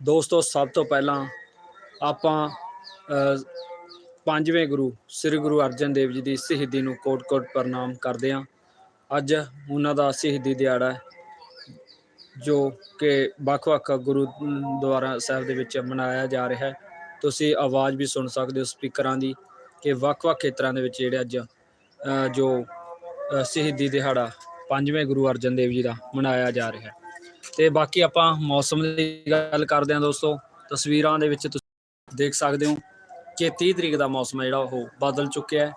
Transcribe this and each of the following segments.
ਦੋਸਤੋ, ਸਭ ਤੋਂ ਪਹਿਲਾਂ ਆਪਾਂ ਪੰਜਵੇਂ ਗੁਰੂ, ਸ੍ਰੀ ਗੁਰੂ ਅਰਜਨ ਦੇਵ ਜੀ ਦੀ ਸ਼ਹੀਦੀ ਨੂੰ ਕੋਟ-ਕੋਟ ਪ੍ਰਣਾਮ ਕਰਦੇ ਹਾਂ। ਅੱਜ ਉਹਨਾਂ ਦਾ ਸ਼ਹੀਦੀ ਦਿਹਾੜਾ ਹੈ, ਜੋ ਕਿ ਵੱਖ-ਵੱਖ ਗੁਰਦੁਆਰਾ ਸਾਹਿਬ ਦੇ ਵਿੱਚ ਮਨਾਇਆ ਜਾ ਰਿਹਾ ਹੈ। ਤੁਸੀਂ ਆਵਾਜ਼ ਵੀ ਸੁਣ ਸਕਦੇ ਹੋ ਸਪੀਕਰਾਂ ਦੀ ਕਿ ਵੱਖ-ਵੱਖ ਖੇਤਰਾਂ ਦੇ ਵਿੱਚ ਜਿਹੜੇ ਅੱਜ ਜੋ ਸ਼ਹੀਦੀ ਦਿਹਾੜਾ ਪੰਜਵੇਂ ਗੁਰੂ ਅਰਜਨ ਦੇਵ ਜੀ ਦਾ ਮਨਾਇਆ ਜਾ ਰਿਹਾ ਹੈ। ਤੇ ਬਾਕੀ ਆਪਾਂ ਮੌਸਮ ਦੀ ਗੱਲ ਕਰਦੇ ਹਾਂ ਦੋਸਤੋ, ਤਸਵੀਰਾਂ ਦੇ ਵਿੱਚ ਤੁਸੀਂ, ਦੇਖ ਸਕਦੇ ਹੋ ਕਿ 30 ਤਰੀਕ ਦਾ ਮੌਸਮ ਹੈ ਜਿਹੜਾ, ਉਹ ਬਦਲ ਚੁੱਕਿਆ ਹੈ।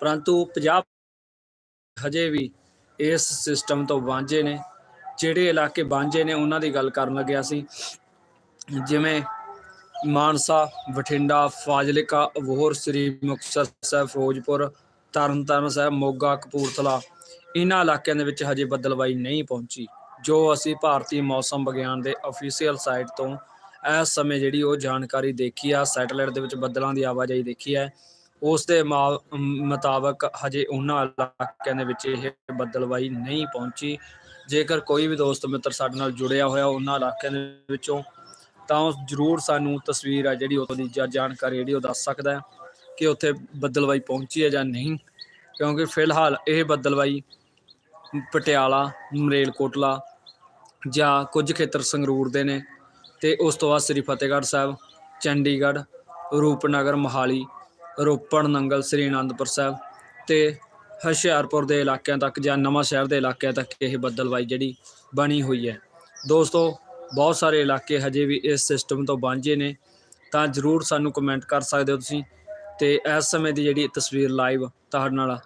ਪਰੰਤੂ 50 ਹਜੇ ਵੀ ਇਸ ਸਿਸਟਮ ਤੋਂ ਵਾਂਝੇ ਨੇ, ਜਿਹੜੇ ਇਲਾਕੇ ਵਾਂਝੇ ਨੇ, ਉਹਨਾਂ ਦੀ ਗੱਲ ਕਰਨ ਲੱਗਿਆ ਸੀ। ਜਿਵੇਂ ਮਾਨਸਾ, ਬਠਿੰਡਾ, ਫਾਜ਼ਿਲਕਾ, ਅਬੋਹਰ, ਸ੍ਰੀ ਮੁਕਤਸਰ ਸਾਹਿਬ, ਫਿਰੋਜ਼ਪੁਰ, ਤਰਨਤਾਰਨ ਸਾਹਿਬ, ਮੋਗਾ, ਕਪੂਰਥਲਾ, ਇਹਨਾਂ ਇਲਾਕਿਆਂ ਦੇ ਵਿੱਚ ਹਜੇ ਬੱਦਲਵਾਈ ਨਹੀਂ ਪਹੁੰਚੀ। ਜੋ ਅਸੀਂ ਭਾਰਤੀ ਮੌਸਮ ਵਿਗਿਆਨ ਦੇ ਅਫੀਸ਼ੀਅਲ ਸਾਈਟ ਤੋਂ ਇਸ ਸਮੇਂ ਜਿਹੜੀ ਉਹ ਜਾਣਕਾਰੀ ਦੇਖੀ ਆ ਸੈਟੇਲਾਈਟ ਦੇ ਵਿੱਚ ਬੱਦਲਾਂ ਦੀ ਆਵਾਜਾਈ ਦੇਖੀ ਹੈ, ਉਸ ਦੇ ਮਾ- ਮੁਤਾਬਕ ਹਜੇ ਉਹਨਾਂ ਇਲਾਕਿਆਂ ਦੇ ਵਿੱਚ ਇਹ ਬੱਦਲਵਾਈ ਨਹੀਂ ਪਹੁੰਚੀ। ਜੇਕਰ ਕੋਈ ਵੀ ਦੋਸਤ ਮਿੱਤਰ ਸਾਡੇ ਨਾਲ ਜੁੜਿਆ ਹੋਇਆ ਉਹਨਾਂ ਇਲਾਕਿਆਂ ਦੇ ਵਿੱਚੋਂ, ਤਾਂ ਉਹ ਜ਼ਰੂਰ ਸਾਨੂੰ ਤਸਵੀਰ ਆ ਜਿਹੜੀ ਉਹਦੀ ਜਾਂ ਜਾਣਕਾਰੀ ਜਿਹੜੀ ਉਹ ਦੱਸ ਸਕਦਾ ਹੈ ਕਿ ਉੱਥੇ ਬੱਦਲਵਾਈ ਪਹੁੰਚੀ ਹੈ ਜਾਂ ਨਹੀਂ। ਕਿਉਂਕਿ ਫਿਲਹਾਲ ਇਹ ਬੱਦਲਵਾਈ ਪਟਿਆਲਾ ਮਰੇਲਕੋਟਲਾ ਜਾਂ ਕੁਝ ਖੇਤਰ ਸੰਗਰੂਰ ਦੇ ਨੇ ਤੇ ਉਸ ਤੋਂ ਬਾਅਦ ਸ੍ਰੀ ਫਤਿਹਗੜ੍ਹ ਸਾਹਿਬ, ਚੰਡੀਗੜ੍ਹ, ਰੂਪਨਗਰ, ਮੋਹਾਲੀ, ਰੋਪੜ, ਨੰਗਲ, ਸ੍ਰੀ ਅਨੰਦਪੁਰ ਸਾਹਿਬ ਤੇ ਹੁਸ਼ਿਆਰਪੁਰ ਦੇ ਇਲਾਕਿਆਂ ਤੱਕ ਜਾਂ ਨਵਾਂ ਸ਼ਹਿਰ ਦੇ ਇਲਾਕਿਆਂ ਤੱਕ ਇਹ ਬੱਦਲਵਾਈ ਜਿਹੜੀ ਬਣੀ ਹੋਈ ਹੈ। ਦੋਸਤੋ, ਬਹੁਤ ਸਾਰੇ ਇਲਾਕੇ ਹਜੇ ਵੀ ਇਸ ਸਿਸਟਮ ਤੋਂ ਵਾਂਝੇ ਨੇ, ਤਾਂ ਜਰੂਰ ਸਾਨੂੰ ਕਮੈਂਟ ਕਰ ਸਕਦੇ ਹੋ ਤੁਸੀਂ ਤੇ ਇਸ ਸਮੇਂ ਦੀ ਜਿਹੜੀ ਤਸਵੀਰ ਲਾਈਵ ਤੁਹਾਡੇ ਨਾਲ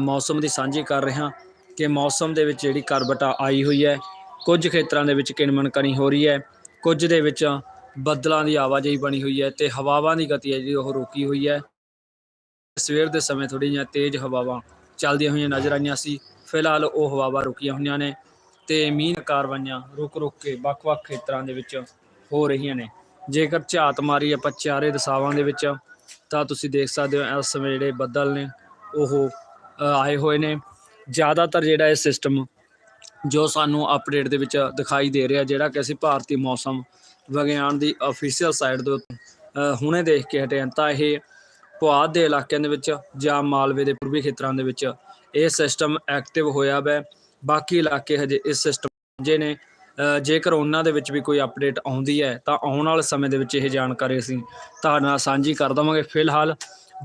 ਮੌਸਮ ਦੀ ਸਾਂਝੀ ਕਰ ਰਿਹਾ। ਕਿ ਮੌਸਮ ਦੇ ਵਿੱਚ ਜਿਹੜੀ ਕਰਬਟਾ ਆਈ ਹੋਈ ਹੈ, ਕੁਝ ਖੇਤਰਾਂ ਦੇ ਵਿੱਚ ਕਿਣਮਣ ਕਣੀ ਹੋ ਰਹੀ ਹੈ, ਕੁਝ ਦੇ ਵਿੱਚ ਬੱਦਲਾਂ ਦੀ ਆਵਾਜਾਈ ਬਣੀ ਹੋਈ ਹੈ ਤੇ ਹਵਾਵਾਂ ਦੀ ਗਤੀ ਹੈ ਜਿਹੜੀ ਉਹ ਰੋਕੀ ਹੋਈ ਹੈ। ਸਵੇਰ ਦੇ ਸਮੇਂ ਥੋੜੀ ਜਿਹੀਆਂ ਤੇਜ਼ ਹਵਾਵਾਂ ਚੱਲਦੀਆਂ ਹੋਈਆਂ ਨਜ਼ਰ ਆਈਆਂ ਸੀ। ਫਿਲਹਾਲ ਉਹ ਹਵਾਵਾਂ ਰੁਕੀਆਂ ਹੋਈਆਂ ਨੇ ਤੇ ਮੀਂਹ ਕਾਰਵਾਈਆਂ ਰੁਕ ਰੁਕ ਕੇ ਵੱਖ-ਵੱਖ ਖੇਤਰਾਂ ਦੇ ਵਿੱਚ ਹੋ ਰਹੀਆਂ ਨੇ। ਜੇਕਰ ਝਾਤ ਮਾਰੀ ਆਪਾਂ ਚਾਰੇ ਦਸਾਵਾਂ ਦੇ ਵਿੱਚ ਤਾਂ ਤੁਸੀਂ ਦੇਖ ਸਕਦੇ ਹੋ ਇਸ ਸਮੇਂ ਜਿਹੜੇ ਬੱਦਲ ਨੇ ਉਹ ਆਏ ਹੋਏ ਨੇ। ਜ਼ਿਆਦਾਤਰ ਜਿਹੜਾ ਇਹ ਸਿਸਟਮ ਜੋ ਸਾਨੂੰ ਅਪਡੇਟ ਦੇ ਵਿੱਚ ਦਿਖਾਈ ਦੇ ਰਿਹਾ, ਜਿਹੜਾ ਕਿ ਅਸੀਂ ਭਾਰਤੀ ਮੌਸਮ ਵਿਗਿਆਨ ਦੀ ਅਫੀਸ਼ੀਅਲ ਸਾਈਟ ਦੇ ਉੱਤੇ ਹੁਣੇ ਦੇਖ ਕੇ ਹਟੇ ਤਾਂ ਇਹ ਪੁਆਧ ਦੇ ਇਲਾਕਿਆਂ ਦੇ ਵਿੱਚ ਜਾਂ ਮਾਲਵੇ ਦੇ ਪੂਰਬੀ ਖੇਤਰਾਂ ਦੇ ਵਿੱਚ ਇਹ ਸਿਸਟਮ ਐਕਟਿਵ ਹੋਇਆ ਵੈ। ਬਾਕੀ ਇਲਾਕੇ ਹਜੇ ਇਸ ਸਿਸਟਮ ਜੇ ਨੇ ਜੇਕਰ ਉਹਨਾਂ ਦੇ ਵਿੱਚ ਵੀ ਕੋਈ ਅਪਡੇਟ ਆਉਂਦੀ ਹੈ, ਤਾਂ ਆਉਣ ਵਾਲੇ ਸਮੇਂ ਦੇ ਵਿੱਚ ਇਹ ਜਾਣਕਾਰੀ ਅਸੀਂ ਤੁਹਾਡੇ ਨਾਲ ਸਾਂਝੀ ਕਰ ਦਵਾਂਗੇ। ਫਿਲਹਾਲ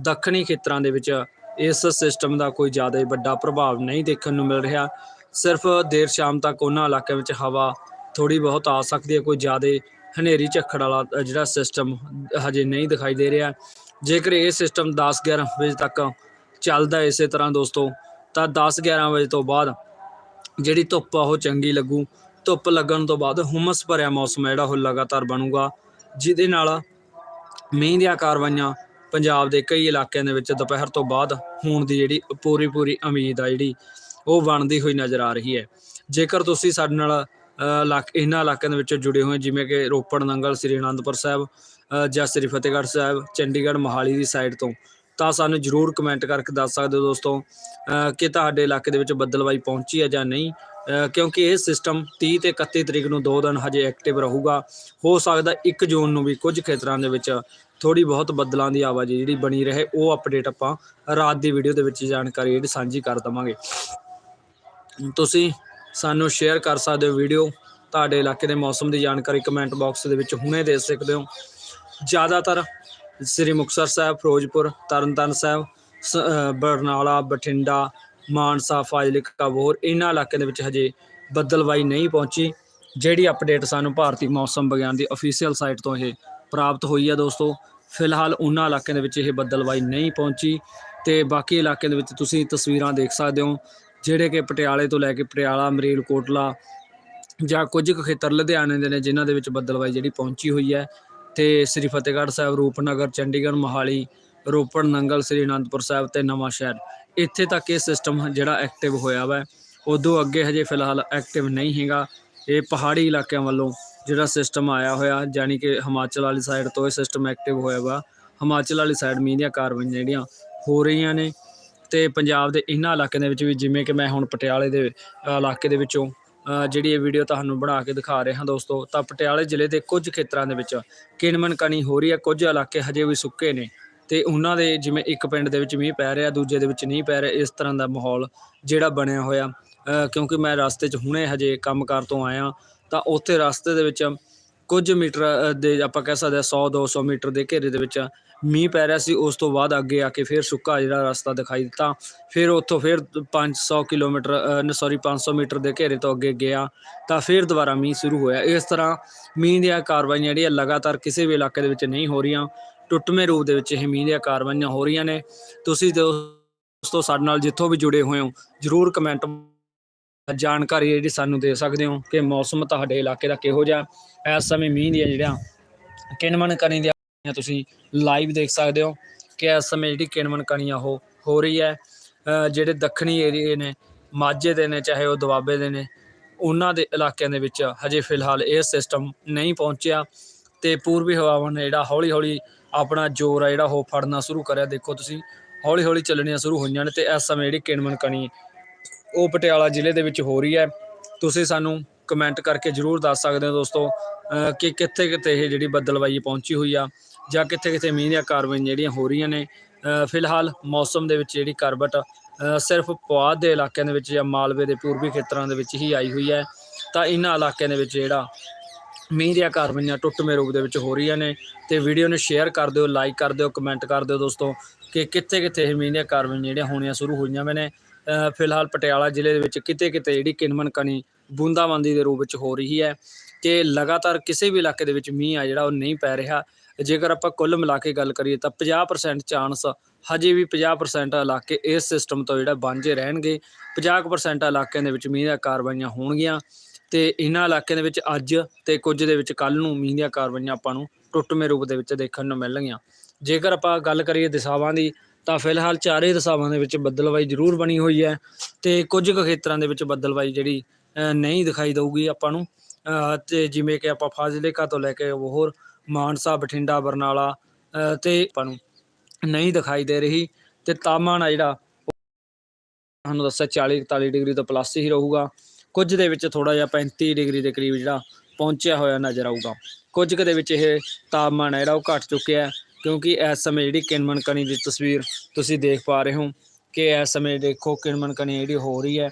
ਦੱਖਣੀ ਖੇਤਰਾਂ ਦੇ ਵਿੱਚ ਇਸ ਸਿਸਟਮ ਦਾ ਕੋਈ ਜ਼ਿਆਦਾ ਵੱਡਾ ਪ੍ਰਭਾਵ ਨਹੀਂ ਦੇਖਣ ਨੂੰ ਮਿਲ ਰਿਹਾ। ਸਿਰਫ ਦੇਰ ਸ਼ਾਮ ਤੱਕ ਉਹਨਾਂ ਇਲਾਕਿਆਂ ਵਿੱਚ ਹਵਾ ਥੋੜੀ ਬਹੁਤ ਆ ਸਕਦੀ ਹੈ, ਕੋਈ ਜ਼ਿਆਦਾ ਹਨੇਰੀ ਝੱਖੜ ਵਾਲਾ ਜਿਹੜਾ ਸਿਸਟਮ ਹਜੇ ਨਹੀਂ ਦਿਖਾਈ ਦੇ ਰਿਹਾ। ਜੇਕਰ ਇਹ ਸਿਸਟਮ 10 11 ਵਜੇ ਤੱਕ ਚੱਲਦਾ ਇਸੇ ਤਰ੍ਹਾਂ ਦੋਸਤੋ, ਤਾਂ 10 11 ਵਜੇ ਤੋਂ ਬਾਅਦ ਜਿਹੜੀ ਧੁੱਪ ਆ, ਉਹ ਚੰਗੀ ਲੱਗੂ। ਧੁੱਪ ਲੱਗਣ ਤੋਂ ਬਾਅਦ ਹੁਮਸ ਭਰਿਆ ਮੌਸਮ ਹੈ ਜਿਹੜਾ, ਉਹ ਲਗਾਤਾਰ ਬਣੂਗਾ। ਜਿਹਦੇ ਨਾਲ ਮੀਂਹ ਦੀਆਂ ਕਾਰਵਾਈਆਂ ਪੰਜਾਬ ਦੇ ਕਈ ਇਲਾਕਿਆਂ ਦੇ ਵਿੱਚ ਦੁਪਹਿਰ ਤੋਂ ਬਾਅਦ ਹੋਣ ਦੀ ਜਿਹੜੀ ਪੂਰੀ ਪੂਰੀ ਉਮੀਦ ਆ ਜਿਹੜੀ ਉਹ ਬਣਦੀ ਹੋਈ ਨਜ਼ਰ ਆ ਰਹੀ ਹੈ। ਜੇਕਰ ਤੁਸੀਂ ਸਾਡੇ ਨਾਲ ਅ, ਇਹਨਾਂ ਇਲਾਕਿਆਂ ਦੇ ਵਿੱਚ ਜੁੜੇ ਹੋਏ ਜਿਵੇਂ ਕਿ ਰੋਪੜ ਨੰਗਲ ਸ੍ਰੀ ਅਨੰਦਪੁਰ ਸਾਹਿਬ ਜਾਂ ਸ੍ਰੀ ਫਤਿਹਗੜ੍ਹ ਸਾਹਿਬ ਚੰਡੀਗੜ੍ਹ ਮੋਹਾਲੀ ਦੀ ਸਾਈਡ ਤੋਂ ਤਾਂ ਸਾਨੂੰ ਜਰੂਰ ਕਮੈਂਟ ਕਰਕੇ ਦੱਸ ਸਕਦੇ ਹੋ ਦੋਸਤੋ ਕਿ ਤੁਹਾਡੇ ਇਲਾਕੇ ਦੇ ਵਿੱਚ ਬੱਦਲਵਾਈ ਪਹੁੰਚੀ ਹੈ ਜਾਂ ਨਹੀਂ। ਕਿਉਂਕਿ ਇਹ ਸਿਸਟਮ 30 ਤੇ 31 ਤਰੀਕ ਨੂੰ ਦੋ ਦਿਨ ਹਜੇ ਐਕਟਿਵ ਰਹੂਗਾ। ਹੋ ਸਕਦਾ 1 ਜੂਨ ਨੂੰ ਵੀ ਕੁਝ ਖੇਤਰਾਂ ਦੇ ਵਿੱਚ ਥੋੜੀ ਬਹੁਤ ਬੱਦਲਾਂ ਦੀ ਆਵਾਜਾਈ ਜਿਹੜੀ ਬਣੀ ਰਹੇ, ਉਹ ਅਪਡੇਟ ਆਪਾਂ ਰਾਤ ਦੀ ਵੀਡੀਓ ਦੇ ਵਿੱਚ ਜਾਣਕਾਰੀ ਜਿਹੜੀ ਸਾਂਝੀ ਕਰ ਦਵਾਂਗੇ। ਤੁਸੀਂ ਸਾਨੂੰ ਸ਼ੇਅਰ ਕਰ ਸਕਦੇ ਹੋ ਵੀਡੀਓ ਤੁਹਾਡੇ ਇਲਾਕੇ ਦੇ ਮੌਸਮ ਦੀ ਜਾਣਕਾਰੀ ਕਮੈਂਟ ਬਾਕਸ ਦੇ ਵਿੱਚ ਹੁਣੇ ਦੇ ਸਕਦੇ ਹੋ। ਜ਼ਿਆਦਾਤਰ ਸ੍ਰੀ ਮੁਕਤਸਰ ਸਾਹਿਬ, ਫਿਰੋਜ਼ਪੁਰ, ਤਰਨਤਾਰਨ ਸਾਹਿਬ ਬਰਨਾਲਾ, ਬਠਿੰਡਾ ਮਾਨਸਾ, ਫਾਜ਼ਿਲਕਾ ਬੋਰ ਇਹਨਾਂ ਇਲਾਕਿਆਂ ਦੇ ਵਿੱਚ ਹਜੇ ਬੱਦਲਵਾਈ ਨਹੀਂ ਪਹੁੰਚੀ। ਜਿਹੜੀ ਅਪਡੇਟ ਸਾਨੂੰ ਭਾਰਤੀ ਮੌਸਮ ਵਿਗਿਆਨ ਦੀ ਅਫੀਸ਼ੀਅਲ ਸਾਈਟ ਤੋਂ ਇਹ ਪ੍ਰਾਪਤ ਹੋਈ ਹੈ ਦੋਸਤੋ, ਫਿਲਹਾਲ ਉਹਨਾਂ ਇਲਾਕਿਆਂ ਦੇ ਵਿੱਚ ਇਹ ਬੱਦਲਵਾਈ ਨਹੀਂ ਪਹੁੰਚੀ ਤੇ ਬਾਕੀ ਇਲਾਕਿਆਂ ਦੇ ਵਿੱਚ ਤੁਸੀਂ ਤਸਵੀਰਾਂ ਦੇਖ ਸਕਦੇ ਹੋ, ਜਿਹੜੇ ਕਿ ਪਟਿਆਲੇ ਤੋਂ ਲੈ ਕੇ ਪਟਿਆਲਾ, ਮਰੇਲਕੋਟਲਾ ਜਾਂ ਕੁਝ ਕੁ ਖੇਤਰ ਲੁਧਿਆਣੇ ਦੇ ਨੇ, ਜਿਨ੍ਹਾਂ ਦੇ ਵਿੱਚ ਬੱਦਲਵਾਈ ਜਿਹੜੀ ਪਹੁੰਚੀ ਹੋਈ ਹੈ। ਤੇ ਸ੍ਰੀ ਫਤਿਹਗੜ੍ਹ ਸਾਹਿਬ, ਰੂਪਨਗਰ, ਚੰਡੀਗੜ੍ਹ, ਮੋਹਾਲੀ, ਰੋਪੜ, ਨੰਗਲ, ਸ੍ਰੀ ਅਨੰਦਪੁਰ ਸਾਹਿਬ ਤੇ ਨਵਾਂ ਸ਼ਹਿਰ ਇੱਥੇ ਤੱਕ ਇਹ ਸਿਸਟਮ ਜਿਹੜਾ ਐਕਟਿਵ ਹੋਇਆ ਵਾ, ਉਦੋਂ ਅੱਗੇ ਹਜੇ ਫਿਲਹਾਲ ਐਕਟਿਵ ਨਹੀਂ ਹੈਗਾ। ਇਹ ਪਹਾੜੀ ਇਲਾਕਿਆਂ ਵੱਲੋਂ ਜਿਹੜਾ ਸਿਸਟਮ ਆਇਆ ਹੋਇਆ ਯਾਨੀ ਕਿ ਹਿਮਾਚਲ ਵਾਲੀ ਸਾਈਡ ਤੋਂ ਇਹ ਸਿਸਟਮ ਐਕਟਿਵ ਹੋਇਆ ਵਾ। ਹਿਮਾਚਲ ਵਾਲੀ ਸਾਈਡ ਮੀਂਹ ਦੀਆਂ ਕਾਰਵਾਈਆਂ ਜਿਹੜੀਆਂ ਹੋ ਰਹੀਆਂ ਨੇ ਤੇ ਪੰਜਾਬ ਦੇ ਇਹਨਾਂ ਇਲਾਕਿਆਂ ਦੇ ਵਿੱਚ ਵੀ, ਜਿਵੇਂ ਕਿ ਮੈਂ ਹੁਣ ਪਟਿਆਲੇ ਦੇ ਇਲਾਕੇ ਦੇ ਵਿੱਚੋਂ ਜਿਹੜੀ ਇਹ ਵੀਡੀਓ ਤੁਹਾਨੂੰ ਬਣਾ ਕੇ ਦਿਖਾ ਰਿਹਾ ਹਾਂ ਦੋਸਤੋ, ਤਾਂ ਪਟਿਆਲੇ ਜ਼ਿਲ੍ਹੇ ਦੇ ਕੁਝ ਖੇਤਰਾਂ ਦੇ ਵਿੱਚ ਕਿਣਮਨ ਕਣੀ ਹੋ ਰਹੀ ਹੈ। ਕੁਝ ਇਲਾਕੇ ਹਜੇ ਵੀ ਸੁੱਕੇ ਨੇ। ਤੇ ਉਹਨਾਂ ਦੇ ਜਿਵੇਂ ਇੱਕ ਪਿੰਡ ਦੇ ਵਿੱਚ ਮੀਂਹ ਪੈ ਰਿਹਾ, ਦੂਜੇ ਦੇ ਵਿੱਚ ਨਹੀਂ ਪੈ ਰਿਹਾ, ਇਸ ਤਰ੍ਹਾਂ ਦਾ ਮਾਹੌਲ ਜਿਹੜਾ ਬਣਿਆ ਹੋਇਆ। ਕਿਉਂਕਿ ਮੈਂ ਰਸਤੇ 'ਚ ਹੁਣੇ ਹਜੇ ਕੰਮਕਾਰ ਤੋਂ ਆਇਆ ਤਾਂ ਉੱਥੇ ਰਸਤੇ ਦੇ ਵਿੱਚ ਕੁਝ ਮੀਟਰ ਦੇ ਆਪਾਂ ਕਹਿ ਸਕਦੇ ਹਾਂ 100 200 ਮੀਟਰ ਦੇ ਘੇਰੇ ਦੇ ਵਿੱਚ ਮੀਂਹ ਪੈ ਰਿਹਾ ਸੀ। ਉਸ ਤੋਂ ਬਾਅਦ ਅੱਗੇ ਆ ਕੇ ਫਿਰ ਸੁੱਕਾ ਜਿਹੜਾ ਰਸਤਾ ਦਿਖਾਈ ਦਿੱਤਾ। ਫਿਰ ਉੱਥੋਂ ਫਿਰ 500 ਕਿਲੋਮੀਟਰ ਸੌਰੀ 500 ਮੀਟਰ ਦੇ ਘੇਰੇ ਤੋਂ ਅੱਗੇ ਗਿਆ, ਤਾਂ ਫਿਰ ਦੁਬਾਰਾ ਮੀਂਹ ਸ਼ੁਰੂ ਹੋਇਆ। ਇਸ ਤਰ੍ਹਾਂ ਮੀਂਹ ਦੀਆਂ ਕਾਰਵਾਈਆਂ ਜਿਹੜੀਆਂ ਲਗਾਤਾਰ ਕਿਸੇ ਵੀ ਇਲਾਕੇ ਦੇ ਵਿੱਚ ਨਹੀਂ ਹੋ ਰਹੀਆਂ। ਟੁੱਟਵੇਂ ਰੂਪ ਦੇ ਵਿੱਚ ਇਹ ਮੀਂਹ ਦੀਆਂ ਕਾਰਵਾਈਆਂ ਹੋ ਰਹੀਆਂ ਨੇ। ਤੁਸੀਂ ਦੋਸਤੋ ਸਾਡੇ ਨਾਲ ਜਿੱਥੋਂ ਵੀ ਜੁੜੇ ਹੋਏ ਹੋ, ਜਰੂਰ ਕਮੈਂਟ ਜਾਣਕਾਰੀ ਜਿਹੜੀ ਸਾਨੂੰ ਦੇ ਸਕਦੇ ਹੋ ਕਿ ਮੌਸਮ ਤੁਹਾਡੇ ਇਲਾਕੇ ਦਾ ਕਿਹੋ ਜਿਹਾ ਇਸ ਸਮੇਂ ਮੀਂਹ ਦੀਆਂ ਜਿਹੜੀਆਂ ਕਿਣਮਣ ਕਣੀ ਦੀਆਂ ਤੁਸੀਂ ਲਾਈਵ ਦੇਖ ਸਕਦੇ ਹੋ ਕਿ ਇਸ ਸਮੇਂ ਜਿਹੜੀ ਕਿਣਮਣ ਆ ਉਹ ਹੋ ਰਹੀ ਹੈ। ਜਿਹੜੇ ਦੱਖਣੀ ਏਰੀਏ ਨੇ, ਮਾਝੇ ਦੇ ਨੇ, ਚਾਹੇ ਉਹ ਦੁਆਬੇ ਦੇ ਨੇ, ਉਹਨਾਂ ਦੇ ਇਲਾਕਿਆਂ ਦੇ ਵਿੱਚ ਹਜੇ ਫਿਲਹਾਲ ਇਹ ਸਿਸਟਮ ਨਹੀਂ ਪਹੁੰਚਿਆ ਤੇ ਪੂਰਬੀ ਹਵਾਵਾਂ ਨੇ ਜਿਹੜਾ ਹੌਲੀ ਹੌਲੀ ਆਪਣਾ ਜ਼ੋਰ ਆ ਜਿਹੜਾ ਉਹ ਫੜਨਾ ਸ਼ੁਰੂ ਕਰਿਆ। ਦੇਖੋ ਤੁਸੀਂ ਹੌਲੀ ਹੌਲੀ ਚੱਲਣੀਆਂ ਸ਼ੁਰੂ ਹੋਈਆਂ ਨੇ ਤੇ ਇਸ ਸਮੇਂ ਜਿਹੜੀ ਕਿਣਮਣ ਕਣੀ ਉਹ ਪਟਿਆਲਾ ਜ਼ਿਲ੍ਹੇ ਦੇ ਵਿੱਚ ਹੋ ਰਹੀ ਹੈ। ਤੁਸੀਂ ਸਾਨੂੰ ਕਮੈਂਟ ਕਰਕੇ ਜਰੂਰ ਦੱਸ ਸਕਦੇ ਹੋ ਦੋਸਤੋ ਕਿ ਕਿੱਥੇ ਕਿੱਥੇ ਇਹ ਜਿਹੜੀ ਬੱਦਲਵਾਈ ਪਹੁੰਚੀ ਹੋਈ ਆ ਜਾਂ ਕਿੱਥੇ ਕਿੱਥੇ ਮੀਂਹ ਦੀਆਂ ਕਾਰਵਾਈਆਂ ਜਿਹੜੀਆਂ ਹੋ ਰਹੀਆਂ ਨੇ। ਫਿਲਹਾਲ ਮੌਸਮ ਦੇ ਵਿੱਚ ਜਿਹੜੀ ਕਰਵਟ ਸਿਰਫ ਪੁਆਧ ਦੇ ਇਲਾਕਿਆਂ ਦੇ ਵਿੱਚ ਜਾਂ ਮਾਲਵੇ ਦੇ ਪੂਰਬੀ ਖੇਤਰਾਂ ਦੇ ਵਿੱਚ ਹੀ ਆਈ ਹੋਈ ਹੈ। ਤਾਂ ਇਹਨਾਂ ਇਲਾਕਿਆਂ ਦੇ ਵਿੱਚ ਜਿਹੜਾ ਮੀਂਹ ਦੀਆਂ ਕਾਰਵਾਈਆਂ ਟੁੱਟਵੇਂ ਰੂਪ ਦੇ ਵਿੱਚ ਹੋ ਰਹੀਆਂ ਨੇ ਤੇ ਵੀਡੀਓ ਨੂੰ ਸ਼ੇਅਰ ਕਰ ਦਿਓ ਲਾਈਕ ਕਰ ਦਿਓ ਕਮੈਂਟ ਕਰ ਦਿਓ ਦੋਸਤੋ ਕਿ ਕਿੱਥੇ ਕਿੱਥੇ ਇਹ ਮੀਂਹ ਦੀਆਂ ਕਾਰਵਾਈਆਂ ਜਿਹੜੀਆਂ ਹੋਣੀਆਂ ਸ਼ੁਰੂ ਹੋਈਆਂ ਵੇ ਨੇ। ਫਿਲਹਾਲ ਪਟਿਆਲਾ ਜ਼ਿਲ੍ਹੇ ਦੇ ਵਿੱਚ ਕਿਤੇ ਕਿਤੇ ਜਿਹੜੀ ਕਿਨਮਨ ਕਣੀ ਬੂੰਦਾਬਾਂਦੀ ਦੇ ਰੂਪ ਵਿੱਚ ਹੋ ਰਹੀ ਹੈ ਕਿ ਲਗਾਤਾਰ ਕਿਸੇ ਵੀ ਇਲਾਕੇ ਦੇ ਵਿੱਚ ਮੀਂਹ ਆ ਜਿਹੜਾ ਉਹ ਨਹੀਂ ਪੈ ਰਿਹਾ। ਜੇਕਰ ਆਪਾਂ ਕੁੱਲ ਮਿਲਾ ਕੇ ਗੱਲ ਕਰੀਏ ਤਾਂ 50% ਚਾਂਸ ਹਜੇ ਵੀ 50% ਇਲਾਕੇ ਇਸ ਸਿਸਟਮ ਤੋਂ ਜਿਹੜਾ ਵਾਂਝੇ ਰਹਿਣਗੇ। 50% ਇਲਾਕਿਆਂ ਦੇ ਵਿੱਚ ਮੀਂਹ ਦੀਆਂ ਕਾਰਵਾਈਆਂ ਹੋਣਗੀਆਂ। ਤੇ ਇਹਨਾਂ ਇਲਾਕਿਆਂ ਦੇ ਵਿੱਚ ਅੱਜ ਤੇ ਕੁਝ ਦੇ ਵਿੱਚ ਕੱਲ ਨੂੰ ਮੀਂਹ ਦੀਆਂ ਕਾਰਵਾਈਆਂ ਆਪਾਂ ਨੂੰ ਟੁੱਟਵੇਂ ਰੂਪ ਦੇ ਵਿੱਚ ਦੇਖਣ ਨੂੰ ਮਿਲਣਗੀਆਂ। ਜੇਕਰ ਆਪਾਂ ਗੱਲ ਕਰੀਏ ਦਿਸ਼ਾਵਾਂ ਦੀ ਤਾਂ ਫਿਲਹਾਲ ਚਾਰੇ ਦਿਸ਼ਾਵਾਂ ਦੇ ਵਿੱਚ ਬੱਦਲਵਾਈ ਜ਼ਰੂਰ ਬਣੀ ਹੋਈ ਹੈ ਤੇ ਕੁਝ ਕੁ ਖੇਤਰਾਂ ਦੇ ਵਿੱਚ ਬੱਦਲਵਾਈ ਜਿਹੜੀ ਨਹੀਂ ਦਿਖਾਈ ਦਊਗੀ ਆਪਾਂ ਨੂੰ। ਅ, ਤੇ ਜਿਵੇਂ ਕਿ ਆਪਾਂ ਫਾਜ਼ਿਲਕਾ ਤੋਂ ਲੈ ਕੇ ਹੋਰ ਮਾਨਸਾ ਬਠਿੰਡਾ ਬਰਨਾਲਾ ਅ, ਤੇ ਆਪਾਂ ਨੂੰ ਨਹੀਂ ਦਿਖਾਈ ਦੇ ਰਹੀ ਤੇ ਤਾਪਮਾਨ ਆ ਜਿਹੜਾ ਤੁਹਾਨੂੰ ਦੱਸਿਆ 40 41 ਡਿਗਰੀ ਤੋਂ ਪਲੱਸ ਹੀ ਰਹੂਗਾ। ਕੁਝ ਦੇ ਵਿੱਚ ਥੋੜਾ ਜਿਹਾ 35 ਡਿਗਰੀ ਦੇ ਕਰੀਬ ਜਿਹੜਾ ਪਹੁੰਚਿਆ ਹੋਇਆ ਨਜ਼ਰ ਆਊਗਾ। ਕੁਝ ਕੁ ਦੇ ਵਿੱਚ ਇਹ ਤਾਪਮਾਨ ਹੈ ਜਿਹੜਾ ਉਹ ਘਟ ਚੁੱਕਿਆ ਹੈ, ਕਿਉਂਕਿ ਇਸ ਸਮੇਂ ਜਿਹੜੀ ਕਿਣਮਣ ਕਣੀ ਦੀ ਤਸਵੀਰ ਤੁਸੀਂ ਦੇਖ ਪਾ ਰਹੇ ਹੋ ਕਿ ਇਸ ਸਮੇਂ ਦੇਖੋ ਕਿਣਮਣ ਕਣੀ ਜਿਹੜੀ ਹੋ ਰਹੀ ਹੈ।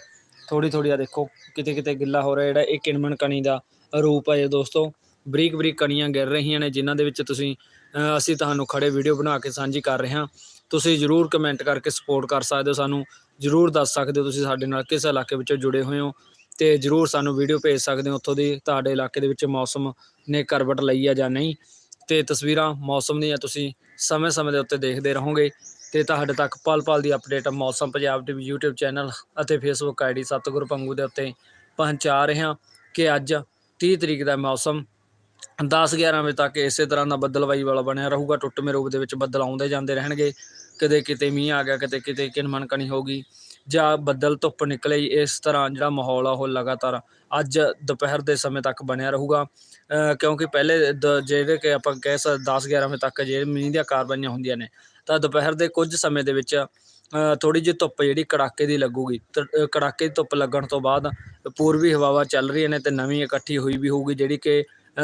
ਥੋੜੀ ਥੋੜੀ ਆ ਦੇਖੋ ਕਿਤੇ ਕਿਤੇ ਗਿੱਲਾ ਹੋ ਰਿਹਾ ਜਿਹੜਾ ਇਹ ਕਿਣਮਣ ਕਣੀ ਦਾ ਰੂਪ ਹੈ। ਦੋਸਤੋ, ਬਰੀਕ ਬਰੀਕ ਕਣੀਆਂ ਗਿਰ ਰਹੀਆਂ ਨੇ, ਜਿਨ੍ਹਾਂ ਦੇ ਵਿੱਚ ਤੁਸੀਂ ਅਸੀਂ ਤੁਹਾਨੂੰ ਖੜੇ ਵੀਡੀਓ ਬਣਾ ਕੇ ਸਾਂਝੀ ਕਰ ਰਹੇ ਹਾਂ। ਤੁਸੀਂ ਜਰੂਰ ਕਮੈਂਟ ਕਰਕੇ ਸਪੋਰਟ ਕਰ ਸਕਦੇ ਹੋ ਸਾਨੂੰ, ਜਰੂਰ ਦੱਸ ਸਕਦੇ ਹੋ ਤੁਸੀਂ ਸਾਡੇ ਨਾਲ ਕਿਸ ਇਲਾਕੇ ਵਿੱਚੋਂ ਜੁੜੇ ਹੋਏ ਹੋ। ਤੇ ਜਰੂਰ ਸਾਨੂੰ ਵੀਡੀਓ ਭੇਜ ਸਕਦੇ ਹੋ ਉੱਥੋਂ ਦੀ, ਤੁਹਾਡੇ ਇਲਾਕੇ ਦੇ ਵਿੱਚ ਮੌਸਮ ਨੇ ਕਰਵਟ ਲਈ ਆ ਜਾਂ ਨਹੀਂ। ਤੇ ਤਸਵੀਰਾਂ ਮੌਸਮ ਦੀਆਂ ਤੁਸੀਂ ਸਮੇਂ-ਸਮੇਂ ਦੇ ਉੱਤੇ ਦੇਖਦੇ ਰਹੋਗੇ। ਤੇ ਤੁਹਾਡੇ ਤੱਕ ਪਲ-ਪਲ ਦੀ ਅਪਡੇਟ ਮੌਸਮ ਪੰਜਾਬ ਟੀਵੀ YouTube ਚੈਨਲ ਅਤੇ Facebook ਆਈਡੀ ਸਤਿਗੁਰੂ ਪੰਗੂ ਦੇ ਉੱਤੇ ਪਹੁੰਚਾ ਰਹੇ ਹਾਂ ਕਿ ਅੱਜ 30 ਤਰੀਕ ਦਾ ਮੌਸਮ 10-11 ਵਜੇ ਤੱਕ ਇਸੇ ਤਰ੍ਹਾਂ ਦਾ ਬੱਦਲਵਾਈ ਵਾਲਾ ਬਣਿਆ ਰਹੂਗਾ। ਟੁੱਟਵੇਂ ਰੂਪ ਦੇ ਵਿੱਚ ਬੱਦਲ ਆਉਂਦੇ ਜਾਂਦੇ ਰਹਿਣਗੇ। ਕਦੇ ਕਿਤੇ ਮੀਂਹ ਆ ਗਿਆ ਕਿਤੇ ਕਿਤੇ ਕਿਨਮਨ ਕਣੀ ਹੋਗੀ ਜਾਂ ਬੱਦਲ ਧੁੱਪ ਨਿਕਲੇ ਇਸ ਤਰ੍ਹਾਂ ਜਿਹੜਾ ਮਾਹੌਲ ਆ ਉਹ ਲਗਾਤਾਰ ਅੱਜ ਦੁਪਹਿਰ ਦੇ ਸਮੇਂ ਤੱਕ ਬਣਿਆ ਰਹੂਗਾ। ਕਿਉਂਕਿ ਪਹਿਲੇ ਦ- ਜਿਹੜੇ ਕਿ ਆਪਾਂ ਕਹਿ ਸਕਦੇ 10-11 ਵਜੇ ਤੱਕ ਜਿਹੜੇ ਮੀਂਹ ਦੀਆਂ ਕਾਰਵਾਈਆਂ ਹੁੰਦੀਆਂ ਨੇ ਤਾਂ ਦੁਪਹਿਰ ਦੇ ਕੁਝ ਸਮੇਂ ਦੇ ਵਿੱਚ ਥੋੜੀ ਜਿਹੀ ਧੁੱਪ ਜਿਹੜੀ ਕੜਾਕੇ ਦੀ ਲੱਗੂਗੀ। ਤੇ, ਕੜਾਕੇ ਦੀ ਧੁੱਪ ਲੱਗਣ ਤੋਂ ਬਾਅਦ ਪੂਰਬੀ ਹਵਾਵਾਂ ਚੱਲ ਰਹੀਆਂ ਨੇ ਤੇ ਨਵੀਂ ਇਕੱਠੀ ਹੋਈ ਵੀ ਹੋਊਗੀ ਜਿਹੜੀ ਕਿ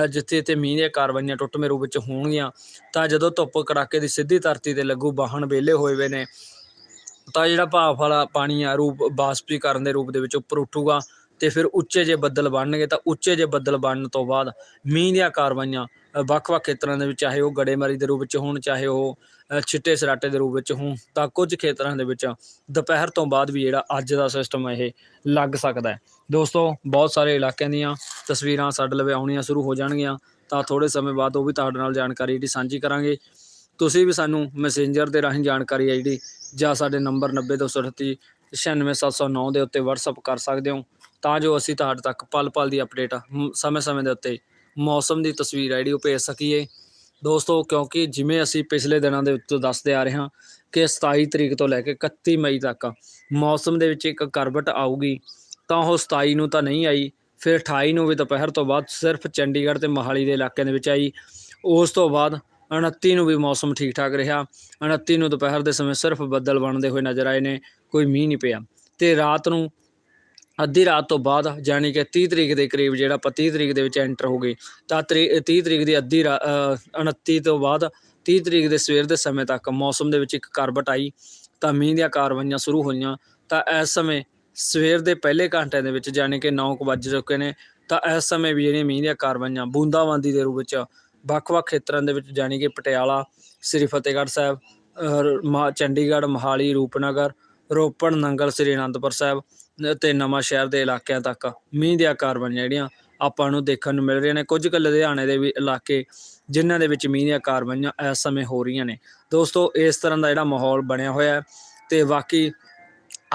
ਜਿੱਥੇ ਜਿੱਥੇ ਮੀਂਹ ਦੀਆਂ ਕਾਰਵਾਈਆਂ ਟੁੱਟਵੇਂ ਰੂਪ ਵਿੱਚ ਹੋਣਗੀਆਂ ਤਾਂ ਜਦੋਂ ਧੁੱਪ ਕੜਾਕੇ ਦੀ ਸਿੱਧੀ ਧਰਤੀ ਤੇ ਲੱਗੂ ਵਾਹਣ ਵਿਹਲੇ ਹੋਏ ਵੇ ਨੇ ਤਾਂ ਜਿਹੜਾ ਭਾਫ ਵਾਲਾ ਪਾਣੀ ਆ, ਰੂਪ ਬਾਸ਼ਪੀਕਰਨ ਦੇ ਰੂਪ ਦੇ ਵਿੱਚ ਉੱਪਰ ਉੱਠੂਗਾ ਤੇ ਫਿਰ ਉੱਚੇ ਜੇ ਬੱਦਲ ਬਣਨਗੇ ਤਾਂ ਉੱਚੇ ਜੇ ਬੱਦਲ ਬਣਨ ਤੋਂ ਬਾਅਦ ਮੀਂਹ ਦੀਆਂ ਕਾਰਵਾਈਆਂ ਵੱਖ-ਵੱਖ ਖੇਤਰਾਂ ਦੇ ਵਿੱਚ, ਚਾਹੇ ਉਹ ਗੜੇਮਾਰੀ ਦੇ ਰੂਪ ਵਿੱਚ ਹੋਣ, ਚਾਹੇ ਉਹ ਛਿੱਟੇ ਸਰਾਟੇ ਦੇ ਰੂਪ ਵਿੱਚ ਹੋਣ, ਤਾਂ ਕੁਝ ਖੇਤਰਾਂ ਦੇ ਵਿੱਚ ਦੁਪਹਿਰ ਤੋਂ ਬਾਅਦ ਵੀ ਜਿਹੜਾ ਅੱਜ ਦਾ ਸਿਸਟਮ ਇਹ ਲੱਗ ਸਕਦਾ ਹੈ। ਦੋਸਤੋ, ਬਹੁਤ ਸਾਰੇ ਇਲਾਕਿਆਂ ਦੀਆਂ ਤਸਵੀਰਾਂ ਸਾਡੇ ਲਵੇ ਆਉਣੀਆਂ ਸ਼ੁਰੂ ਹੋ ਜਾਣਗੀਆਂ, ਤਾਂ ਥੋੜੇ ਸਮੇਂ ਬਾਅਦ ਉਹ ਵੀ ਤੁਹਾਡੇ ਨਾਲ ਜਾਣਕਾਰੀ ਜਿਹੜੀ ਸਾਂਝੀ ਕਰਾਂਗੇ। ਤੁਸੀਂ ਵੀ ਸਾਨੂੰ ਮੈਸੇਂਜਰ ਦੇ ਰਾਹੀਂ ਜਾਣਕਾਰੀ ਹੈ ਜਿਹੜੀ ਜਾਂ ਸਾਡੇ ਨੰਬਰ 90238 96709 ਦੇ ਉੱਤੇ WhatsApp ਕਰ ਸਕਦੇ ਹੋ। ਤਾਂ ਜੋ ਅਸੀਂ ਤੁਹਾਡੇ ਤੱਕ ਪਲ-ਪਲ ਦੀ ਅਪਡੇਟ ਸਮੇਂ-ਸਮੇਂ ਦੇ ਉੱਤੇ ਮੌਸਮ ਦੀ ਤਸਵੀਰ ਹੈ ਜਿਹੜੀ ਉਹ ਭੇਜ ਸਕੀਏ। ਦੋਸਤੋ, ਕਿਉਂਕਿ ਜਿਵੇਂ ਅਸੀਂ ਪਿਛਲੇ ਦਿਨਾਂ ਦੇ ਉੱਤੇ ਦੱਸਦੇ ਆ ਰਹੇ ਹਾਂ ਕਿ 27 ਤਰੀਕ ਤੋਂ ਲੈ ਕੇ 31 ਮਈ ਤੱਕ ਮੌਸਮ ਦੇ ਵਿੱਚ ਇੱਕ ਕਰਵਟ ਆਊਗੀ, ਤਾਂ ਉਹ 27 ਨੂੰ ਤਾਂ ਨਹੀਂ ਆਈ, ਫਿਰ 28 ਨੂੰ ਵੀ ਦੁਪਹਿਰ ਤੋਂ ਬਾਅਦ ਸਿਰਫ ਚੰਡੀਗੜ੍ਹ ਤੇ ਮੋਹਾਲੀ ਦੇ ਇਲਾਕਿਆਂ ਦੇ ਵਿੱਚ ਆਈ। ਉਸ ਤੋਂ ਬਾਅਦ 29 ਨੂੰ ਵੀ ਮੌਸਮ ਠੀਕ ਠਾਕ ਰਿਹਾ। 29 ਨੂੰ ਦੁਪਹਿਰ ਦੇ ਸਮੇਂ ਸਿਰਫ ਬੱਦਲ ਬਣਦੇ ਹੋਏ ਨਜ਼ਰ ਆਏ ਨੇ, ਕੋਈ ਮੀਂਹ ਨਹੀਂ ਪਿਆ। ਤੇ ਰਾਤ ਨੂੰ, ਅੱਧੀ ਰਾਤ ਤੋਂ ਬਾਅਦ ਯਾਨੀ ਕਿ 30 ਤਰੀਕ ਦੇ ਕਰੀਬ ਜਿਹੜਾ ਆਪਾਂ 30 ਤਰੀਕ ਦੇ ਵਿੱਚ ਐਂਟਰ ਹੋ ਗਈ ਤਾਂ ਤਰੀ- 30 ਤਰੀਕ ਦੀ ਅੱਧੀ ਰਾ- 29 ਤੋਂ ਬਾਅਦ 30 ਤਰੀਕ ਦੇ ਸਵੇਰ ਦੇ ਸਮੇਂ ਤੱਕ ਮੌਸਮ ਦੇ ਵਿੱਚ ਇੱਕ ਕਰਵਟ ਆਈ, ਤਾਂ ਮੀਂਹ ਦੀਆਂ ਕਾਰਵਾਈਆਂ ਸ਼ੁਰੂ ਹੋਈਆਂ। ਤਾਂ ਇਸ ਸਮੇਂ ਸਵੇਰ ਦੇ ਪਹਿਲੇ ਘੰਟਿਆਂ ਦੇ ਵਿੱਚ ਯਾਨੀ ਕਿ 9 ਕੁ ਵੱਜ ਚੁੱਕੇ ਨੇ, ਤਾਂ ਇਸ ਸਮੇਂ ਵੀ ਜਿਹੜੀਆਂ ਮੀਂਹ ਦੀਆਂ ਕਾਰਵਾਈਆਂ ਬੂੰਦਾਬਾਂਦੀ ਦੇ ਰੂਪ ਵਿੱਚ ਵੱਖ-ਵੱਖ ਖੇਤਰਾਂ ਦੇ ਵਿੱਚ ਯਾਨੀ ਕਿ ਪਟਿਆਲਾ ਸ੍ਰੀ ਫਤਿਹਗੜ੍ਹ ਸਾਹਿਬ ਅ, ਚੰਡੀਗੜ੍ਹ ਮੋਹਾਲੀ ਰੂਪਨਗਰ ਰੋਪੜ ਨੰਗਲ ਸ੍ਰੀ ਅਨੰਦਪੁਰ ਸਾਹਿਬ ਅਤੇ ਤੇ ਨਵਾਂ ਸ਼ਹਿਰ ਦੇ ਇਲਾਕਿਆਂ ਤੱਕ ਮੀਂਹ ਦੀਆਂ ਕਾਰਵਾਈਆਂ ਜਿਹੜੀਆਂ ਆਪਾਂ ਨੂੰ ਦੇਖਣ ਨੂੰ ਮਿਲ ਰਹੀਆਂ ਨੇ। ਕੁਝ ਕੁ ਲੁਧਿਆਣੇ ਦੇ ਵੀ ਇਲਾਕੇ ਜਿਨ੍ਹਾਂ ਦੇ ਵਿੱਚ ਮੀਂਹ ਦੀਆਂ ਕਾਰਵਾਈਆਂ ਇਸ ਸਮੇਂ ਹੋ ਰਹੀਆਂ ਨੇ। ਦੋਸਤੋ ਇਸ ਤਰ੍ਹਾਂ ਦਾ ਜਿਹੜਾ ਮਾਹੌਲ ਬਣਿਆ ਹੋਇਆ ਹੈ ਤੇ ਬਾਕੀ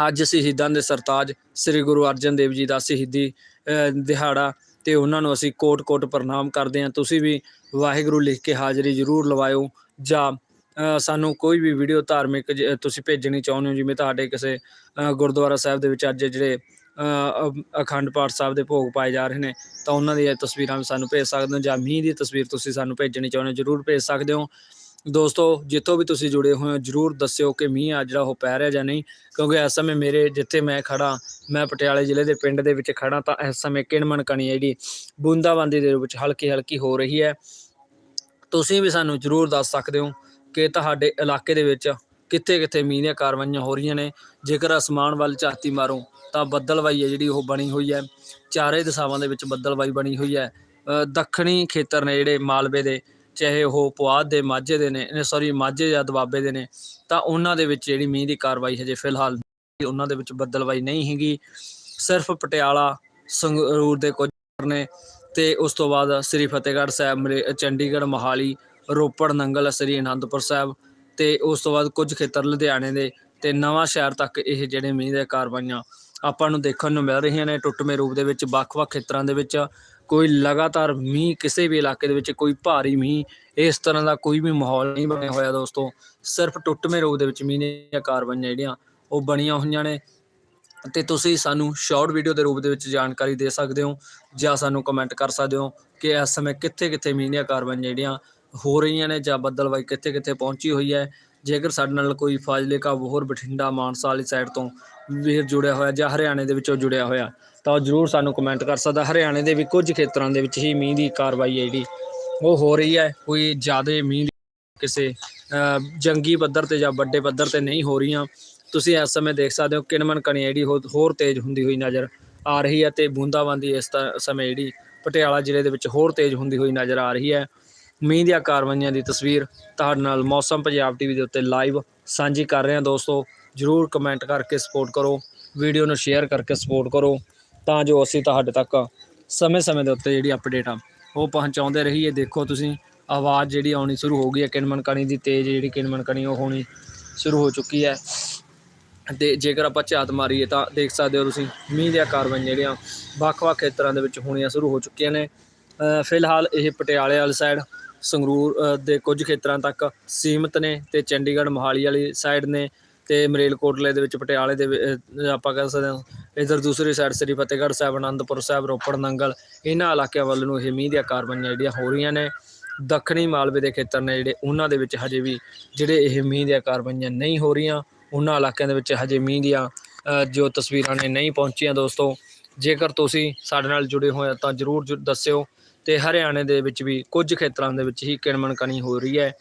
ਅੱਜ ਸ਼ਹੀਦਾਂ ਦੇ ਸਰਤਾਜ ਸ੍ਰੀ ਗੁਰੂ ਅਰਜਨ ਦੇਵ ਜੀ ਦਾ ਸ਼ਹੀਦੀ ਦਿਹਾੜਾ ਤੇ ਉਹਨਾਂ ਨੂੰ ਅਸੀਂ ਕੋਟ-ਕੋਟ ਪ੍ਰਣਾਮ ਕਰਦੇ ਹਾਂ। ਤੁਸੀਂ ਵੀ ਵਾਹਿਗੁਰੂ ਲਿਖ ਕੇ ਹਾਜ਼ਰੀ ਜ਼ਰੂਰ ਲਵਾਇਓ ਜਾਂ ਸਾਨੂੰ ਕੋਈ ਵੀ ਵੀਡੀਓ ਧਾਰਮਿਕ ਜ- ਤੁਸੀਂ ਭੇਜਣੀ ਚਾਹੁੰਦੇ ਹੋ, ਜਿਵੇਂ ਤੁਹਾਡੇ ਕਿਸੇ ਗੁਰਦੁਆਰਾ ਸਾਹਿਬ ਦੇ ਵਿੱਚ ਅੱਜ ਜਿਹੜੇ ਅਖੰਡ ਪਾਠ ਸਾਹਿਬ ਦੇ ਭੋਗ ਪਾਏ ਜਾ ਰਹੇ ਨੇ, ਤਾਂ ਉਹਨਾਂ ਦੀਆਂ ਤਸਵੀਰਾਂ ਵੀ ਸਾਨੂੰ ਭੇਜ ਸਕਦੇ ਹੋ ਜਾਂ ਮੀਂਹ ਦੀ ਤਸਵੀਰ ਤੁਸੀਂ ਸਾਨੂੰ ਭੇਜਣੀ ਚਾਹੁੰਦੇ ਹੋ, ਜ਼ਰੂਰ ਭੇਜ ਸਕਦੇ ਹੋ। ਦੋਸਤੋ, ਜਿੱਥੋਂ ਵੀ ਤੁਸੀਂ ਜੁੜੇ ਹੋਏ ਹੋ, ਜਰੂਰ ਦੱਸਿਓ ਕਿ ਮੀਂਹ ਆ ਜਿਹੜਾ ਉਹ ਪੈ ਰਿਹਾ ਜਾਂ ਨਹੀਂ, ਕਿਉਂਕਿ ਇਸ ਸਮੇਂ ਮੇਰੇ ਜਿੱਥੇ ਮੈਂ ਖੜਾ ਮੈਂ ਪਟਿਆਲੇ ਜ਼ਿਲ੍ਹੇ ਦੇ ਪਿੰਡ ਦੇ ਵਿੱਚ ਖੜਾ ਤਾਂ ਇਸ ਸਮੇਂ ਕਿਣਮਣ ਕਣੀ ਹੈ ਜਿਹੜੀ ਬੂੰਦਾਬਾਂਦੀ ਦੇ ਵਿੱਚ ਹਲਕੀ ਹਲਕੀ ਹੋ ਰਹੀ ਹੈ। ਤੁਸੀਂ ਵੀ ਸਾਨੂੰ ਜਰੂਰ ਦੱਸ ਸਕਦੇ ਹੋ ਕਿ ਤੁਹਾਡੇ ਇਲਾਕੇ ਦੇ ਵਿੱਚ ਕਿੱਥੇ ਕਿੱਥੇ ਮੀਂਹ ਦੀਆਂ ਕਾਰਵਾਈਆਂ ਹੋ ਰਹੀਆਂ ਨੇ। ਜੇਕਰ ਅਸਮਾਨ ਵੱਲ ਝਾਤੀ ਮਾਰੋ, ਤਾਂ ਬੱਦਲਵਾਈ ਹੈ ਜਿਹੜੀ ਉਹ ਬਣੀ ਹੋਈ ਹੈ। ਚਾਰੇ ਦਿਸ਼ਾਵਾਂ ਦੇ ਵਿੱਚ ਬੱਦਲਵਾਈ ਬਣੀ ਹੋਈ ਹੈ। ਦੱਖਣੀ ਖੇਤਰ ਨੇ ਜਿਹੜੇ ਮਾਲਵੇ ਦੇ ਚਾਹੇ ਉਹ ਪੁਆਧ ਦੇ ਮਾਝੇ ਦੇ ਨੇ ਸੌਰੀ ਮਾਝੇ ਜਾਂ ਦੁਆਬੇ ਦੇ ਨੇ, ਤਾਂ ਉਹਨਾਂ ਦੇ ਵਿੱਚ ਜਿਹੜੀ ਮੀਂਹ ਦੀ ਕਾਰਵਾਈ ਹਜੇ ਫਿਲਹਾਲ ਉਹਨਾਂ ਦੇ ਵਿੱਚ ਬੱਦਲਵਾਈ ਨਹੀਂ ਹੈਗੀ। ਸਿਰਫ ਪਟਿਆਲਾ, ਸੰਗਰੂਰ ਦੇ ਕੁਝ ਨੇ ਤੇ ਉਸ ਤੋਂ ਬਾਅਦ ਸ੍ਰੀ ਫਤਿਹਗੜ੍ਹ ਸਾਹਿਬ ਮਰੇ ਚੰਡੀਗੜ੍ਹ, ਮੋਹਾਲੀ, ਰੋਪੜ, ਨੰਗਲ, ਸ੍ਰੀ ਅਨੰਦਪੁਰ ਸਾਹਿਬ ਤੇ ਉਸ ਤੋਂ ਬਾਅਦ ਕੁਝ ਖੇਤਰ ਲੁਧਿਆਣੇ ਦੇ ਤੇ ਨਵਾਂ ਸ਼ਹਿਰ ਤੱਕ ਇਹ ਜਿਹੜੇ ਮੀਂਹ ਦੇ ਕਾਰਵਾਈਆਂ ਆਪਾਂ ਨੂੰ ਦੇਖਣ ਨੂੰ ਮਿਲ ਰਹੀਆਂ ਨੇ। ਟੁੱਟਵੇਂ ਰੂਪ ਦੇ ਵਿੱਚ ਵੱਖ-ਵੱਖ ਖੇਤਰਾਂ ਦੇ ਵਿੱਚ ਕੋਈ ਲਗਾਤਾਰ ਮੀਂਹ ਕਿਸੇ ਵੀ ਇਲਾਕੇ ਦੇ ਵਿੱਚ, ਕੋਈ ਭਾਰੀ ਮੀਂਹ, ਇਸ ਤਰ੍ਹਾਂ ਦਾ ਕੋਈ ਵੀ ਮਾਹੌਲ ਨਹੀਂ ਬਣਿਆ ਹੋਇਆ ਦੋਸਤੋ। ਸਿਰਫ ਟੁੱਟਵੇਂ ਰੂਪ ਦੇ ਵਿੱਚ ਮੀਂਹ ਦੀਆਂ ਕਾਰਵਾਈਆਂ ਜਿਹੜੀਆਂ, ਉਹ ਬਣੀਆਂ ਹੋਈਆਂ ਨੇ। ਤੇ ਤੁਸੀਂ ਸਾਨੂੰ ਸ਼ਾਰਟ ਵੀਡੀਓ ਦੇ ਰੂਪ ਦੇ ਵਿੱਚ ਜਾਣਕਾਰੀ ਦੇ ਸਕਦੇ ਹੋ, ਜਾਂ ਸਾਨੂੰ ਕਮੈਂਟ ਕਰ ਸਕਦੇ ਹੋ ਕਿ ਇਸ ਸਮੇਂ ਕਿੱਥੇ-ਕਿੱਥੇ ਮੀਂਹ ਦੀਆਂ ਕਾਰਵਾਈਆਂ ਜਿਹੜੀਆਂ ਹੋ ਰਹੀਆਂ ਨੇ, ਜਾਂ ਬੱਦਲਵਾਈ ਕਿੱਥੇ-ਕਿੱਥੇ ਪਹੁੰਚੀ ਹੋਈ ਹੈ। ਜੇਕਰ ਸਾਡੇ ਨਾਲ ਕੋਈ ਫਾਜ਼ਿਲਕਾ ਬੋਹਰ ਬਠਿੰਡਾ, ਮਾਨਸਾ ਵਾਲੀ ਸਾਈਡ ਤੋਂ ਵੀਰ ਜੁੜਿਆ ਹੋਇਆ ਜਾਂ ਹਰਿਆਣੇ ਦੇ ਵਿੱਚੋਂ ਜੁੜਿਆ ਹੋਇਆ, ਤਾਂ ਉਹ ਜਰੂਰ ਸਾਨੂੰ ਕਮੈਂਟ ਕਰ ਸਕਦਾ। ਹਰਿਆਣੇ ਦੇ ਵੀ ਕੁਝ ਖੇਤਰਾਂ ਦੇ ਵਿੱਚ ਹੀ ਮੀਂਹ ਦੀ ਕਾਰਵਾਈ ਹੈ ਜਿਹੜੀ, ਉਹ ਹੋ ਰਹੀ ਹੈ। ਕੋਈ ਜ਼ਿਆਦਾ ਮੀਂਹ ਕਿਸੇ ਜੰਗੀ ਪੱਧਰ ਤੇ ਜਾਂ ਵੱਡੇ ਪੱਧਰ ਤੇ ਨਹੀਂ ਹੋ ਰਹੀਆਂ। ਤੁਸੀਂ ਇਸ ਸਮੇਂ ਦੇਖ ਸਕਦੇ ਹੋ, ਕਿਣਮਣ ਕਣੀ ਜਿਹੜੀ ਹੋ- ਹੋਰ ਤੇਜ਼ ਹੁੰਦੀ ਹੋਈ ਨਜ਼ਰ ਆ ਰਹੀ ਹੈ ਤੇ ਬੂੰਦਾਬਾਂਦੀ ਇਸ ਤ- ਸਮੇਂ ਜਿਹੜੀ ਪਟਿਆਲਾ ਜ਼ਿਲ੍ਹੇ ਦੇ ਵਿੱਚ ਹੋਰ ਤੇਜ਼ ਹੁੰਦੀ ਹੋਈ ਨਜ਼ਰ ਆ ਰਹੀ ਹੈ। ਮੀਂਹ ਦੀਆਂ ਕਾਰਵਾਈਆਂ ਦੀ ਤਸਵੀਰ ਤੁਹਾਡੇ ਨਾਲ ਮੌਸਮ ਪੰਜਾਬ ਟੀਵੀ ਦੇ ਉੱਤੇ ਲਾਈਵ ਸਾਂਝੀ ਕਰ ਰਹੇ ਹਾਂ ਦੋਸਤੋ। ਜਰੂਰ ਕਮੈਂਟ ਕਰਕੇ ਸਪੋਰਟ ਕਰੋ ਵੀਡੀਓ ਨੂੰ ਸ਼ੇਅਰ ਕਰਕੇ ਸਪੋਰਟ ਕਰੋ, ਤਾਂ ਜੋ ਅਸੀਂ ਤੁਹਾਡੇ ਤੱਕ ਸਮੇਂ-ਸਮੇਂ ਦੇ ਉੱਤੇ ਜਿਹੜੀ ਅਪਡੇਟ ਆ, ਉਹ ਪਹੁੰਚਾਉਂਦੇ ਰਹੀਏ। ਦੇਖੋ ਤੁਸੀਂ, ਆਵਾਜ਼ ਜਿਹੜੀ ਆਉਣੀ ਸ਼ੁਰੂ ਹੋ ਗਈ ਹੈ ਕਿਣਮਣ ਕਣੀ ਦੀ ਤੇਜ਼ ਜਿਹੜੀ ਕਿਣਮਣ ਕਣੀ ਉਹ ਹੋਣੀ ਸ਼ੁਰੂ ਹੋ ਚੁੱਕੀ ਹੈ। ਤੇ ਜੇਕਰ ਆਪਾਂ ਝਾਤ ਮਾਰੀਏ ਤਾਂ ਦੇਖ ਸਕਦੇ ਹੋ ਤੁਸੀਂ, ਮੀਂਹ ਦੀਆਂ ਕਾਰਵਾਈਆਂ ਜਿਹੜੀਆਂ ਵੱਖ-ਵੱਖ ਖੇਤਰਾਂ ਦੇ ਵਿੱਚ ਹੋਣੀਆਂ ਸ਼ੁਰੂ ਹੋ ਚੁੱਕੀਆਂ ਨੇ। ਫਿਲਹਾਲ ਇਹ ਪਟਿਆਲੇ ਵਾਲੀ ਸਾਈਡ ਸੰਗਰੂਰ ਦੇ ਕੁਝ ਖੇਤਰਾਂ ਤੱਕ ਸੀਮਤ ਨੇ ਤੇ ਚੰਡੀਗੜ੍ਹ, ਮੋਹਾਲੀ ਵਾਲੀ ਸਾਈਡ ਨੇ। ਤੇ ਮਰੇਲਕੋਟਲੇ ਦੇ ਵਿੱਚ ਪਟਿਆਲੇ ਦੇ ਆਪਾਂ ਕਹਿ ਸਕਦੇ ਹਾਂ, ਇਧਰ ਦੂਸਰੀ ਸਾਈਡ ਸ੍ਰੀ ਫਤਿਹਗੜ੍ਹ ਸਾਹਿਬ, ਅਨੰਦਪੁਰ ਸਾਹਿਬ, ਰੋਪੜ, ਨੰਗਲ, ਇਹਨਾਂ ਇਲਾਕਿਆਂ ਵੱਲ ਨੂੰ ਇਹ ਮੀਂਹ ਦੀਆਂ ਕਾਰਵਾਈਆਂ ਜਿਹੜੀਆਂ ਹੋ ਰਹੀਆਂ ਨੇ, ਦੱਖਣੀ ਮਾਲਵੇ ਦੇ ਖੇਤਰ ਨੇ ਜਿਹੜੇ, ਉਹਨਾਂ ਦੇ ਵਿੱਚ ਹਜੇ ਵੀ ਜਿਹੜੇ ਇਹ ਮੀਂਹ ਦੀਆਂ ਕਾਰਵਾਈਆਂ ਨਹੀਂ ਹੋ ਰਹੀਆਂ, ਉਹਨਾਂ ਇਲਾਕਿਆਂ ਦੇ ਵਿੱਚ ਹਜੇ ਮੀਂਹ ਦੀਆਂ ਜੋ ਤਸਵੀਰਾਂ ਨੇ ਨਹੀਂ ਪਹੁੰਚੀਆਂ ਦੋਸਤੋ, ਜੇਕਰ ਤੁਸੀਂ ਸਾਡੇ ਨਾਲ ਜੁੜੇ ਹੋਏ ਹੋ ਤਾਂ ਜਰੂਰ ਜ- ਦੱਸਿਓ, ਤੇ ਹਰਿਆਣੇ ਦੇ ਵਿੱਚ ਵੀ ਕੁਝ ਖੇਤਰਾਂ ਦੇ ਵਿੱਚ ਹੀ ਕਿਣਮਣ ਕਣੀ ਹੋ ਰਹੀ ਹੈ